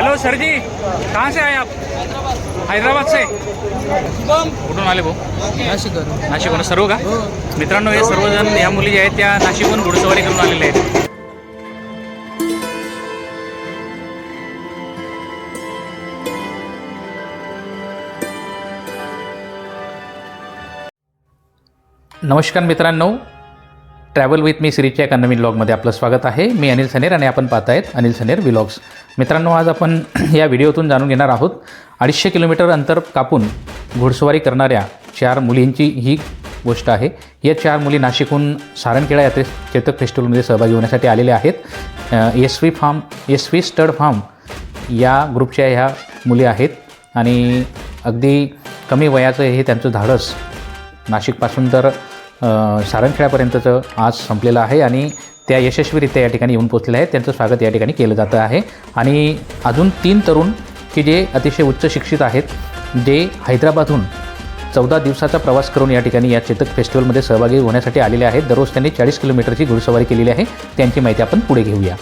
Hello sir जी कहाँ से आए आप हैदराबाद से कुठून आले भाऊ? नाशिकवरून. नाशिकहून सर्व का? हो. मित्रांनो हे सर्वजण या मुली ज्या आहेत त्या नाशिकहून घोडसवारी करून आलेल्या आहेत. नमस्कार मित्रांनो. ट्रॅव्हल विथ मी सिरीजच्या एका नवीन ब्लॉगमध्ये आपलं स्वागत आहे. मी अनिल सनेर आणि आपण पाहत आहेत अनिल सनेर व्लॉग्स मित्रांनो आज आपण या व्हिडिओतून जाणून घेणार आहोत. अडीचशे किलोमीटर अंतर कापून घोडसवारी करणाऱ्या चार मुलींची ही गोष्ट आहे. या चार मुली नाशिकहून सारंगखेडा यात्रे चेतक फेस्टिवलमध्ये सहभागी होण्यासाठी आलेल्या आहेत. S V farm S V stud farm या ग्रुपच्या ह्या मुली आहेत आणि अगदी कमी वयाचं हे त्यांचं धाडस नाशिकपासून तर अ, आज संपलेलं आहे आणि त्या यशस्वीरित्या या ठिकाणी येऊन पोचलेल्या आहेत. त्यांचं स्वागत या ठिकाणी केलं जातं आहे. आणि अजून तीन तरुण की जे अतिशय उच्च शिक्षित आहेत जे हैदराबादहून चौदा दिवसाचा प्रवास करून या ठिकाणी या चेतक फेस्टिवलमध्ये सहभागी होण्यासाठी आलेले आहेत. दररोज त्यांनी चाळीस किलोमीटरची घुडसवारी केलेली आहे. त्यांची माहिती आपण पुढे घेऊया.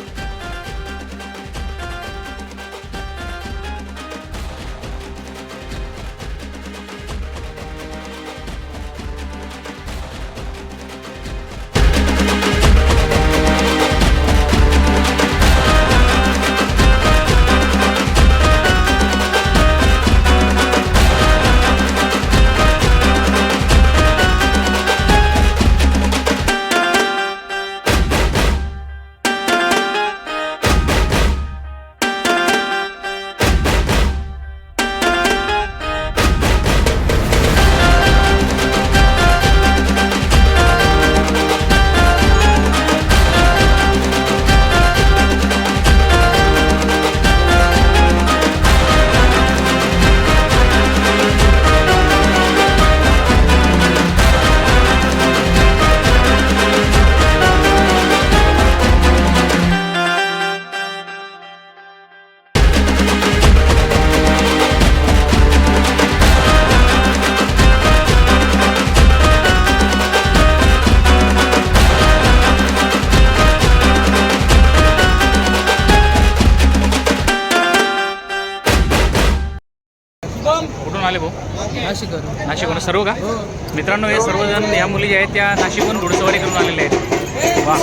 आले भाऊ? नाशिकवरून नाशिकहून सर्व का? हो. मित्रांनो हे सर्वजण या मुली ज्या आहेत त्या नाशिकहून घोडसवारी करून आलेल्या आहेत. वा.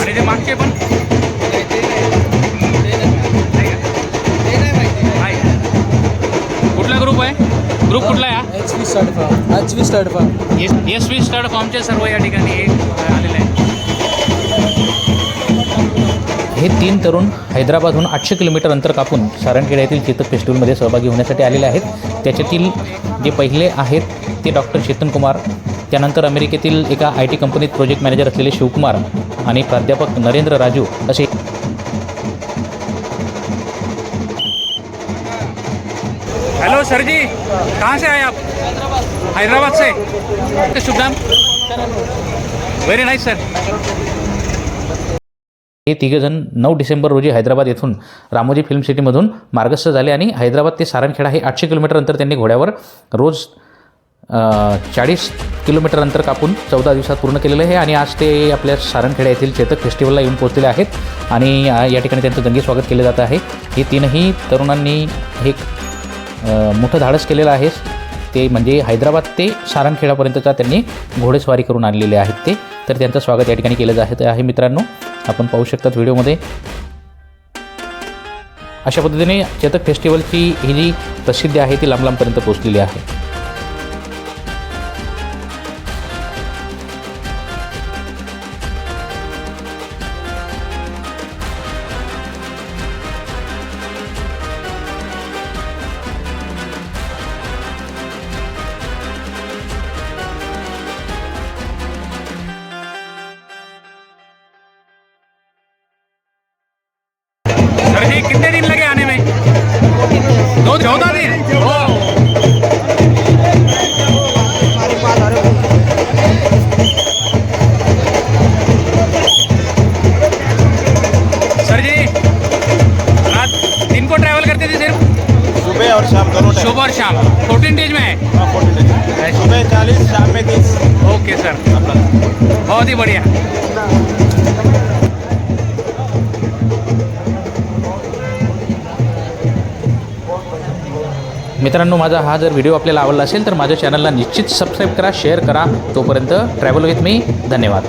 आणि ते मागचे पण? कुठला ग्रुप आहे? ग्रुप कुठला आहे H V stud farm H V stud farm S V start फॉर्मचे सर्व या ठिकाणी आलेले आहेत. हे तीन तरुण हैदराबादहून आठशे किलोमीटर अंतर कापून सारंगखेडा येथील चेतक फेस्टिवलमध्ये सहभागी होण्यासाठी आलेले आहेत. त्याच्यातील जे पहिले आहेत ते डॉक्टर चेतन कुमार त्यानंतर अमेरिकेतील एका आय टी कंपनीत प्रोजेक्ट मॅनेजर असलेले शिवकुमार आणि प्राध्यापक नरेंद्र राजू असे हेलो सर जी कहाँ से आए आप? हैदराबाद से? शुभ नाम व्हेरी नाईस सर हे तिघेजण नऊ डिसेंबर रोजी हैदराबाद येथून रामोजी फिल्म सिटीमधून मार्गस्थ झाले आणि हैदराबाद ते सारणखेडा हे आठशे किलोमीटर अंतर त्यांनी घोड्यावर रोज चाळीस किलोमीटर अंतर कापून चौदा दिवसात पूर्ण केलेलं आहे आणि आज ते आपल्या सारणखेडा येथील चेतक फेस्टिवलला येऊन पोहोचलेले आहेत आणि या ठिकाणी त्यांचं दंगी स्वागत केलं जात आहे. हे तीनही तरुणांनी हे मोठं धाडस केलेलं आहे. ते म्हणजे हैदराबाद ते सारणखेडापर्यंतचा त्यांनी घोडेस्वारी करून आणलेले आहेत ते. तर त्यांचं स्वागत या ठिकाणी केलं जात आहे मित्रांनो. आपण पाहू शकतात व्हिडिओमध्ये. अशा पद्धतीने चेतक फेस्टिवलची ही जी प्रसिद्धी आहे ती लांब लांबपर्यंत पोहोचलेली आहे. ट्रैवल करते थे सिर्फ? सुबह और शाम दोनों सुबह और शाम. फोर्टीन डेज में? है 40 days। सुबह चालीस शाम में तीस. ओके सर बहुत ही बढ़िया. मित्रांनो माझा हा जर व्हिडिओ आपल्याला आवडला असेल तर माझ्या चॅनलला निश्चित सबस्क्राईब करा शेअर करा. तोपर्यंत ट्रॅव्हल विथ मी धन्यवाद.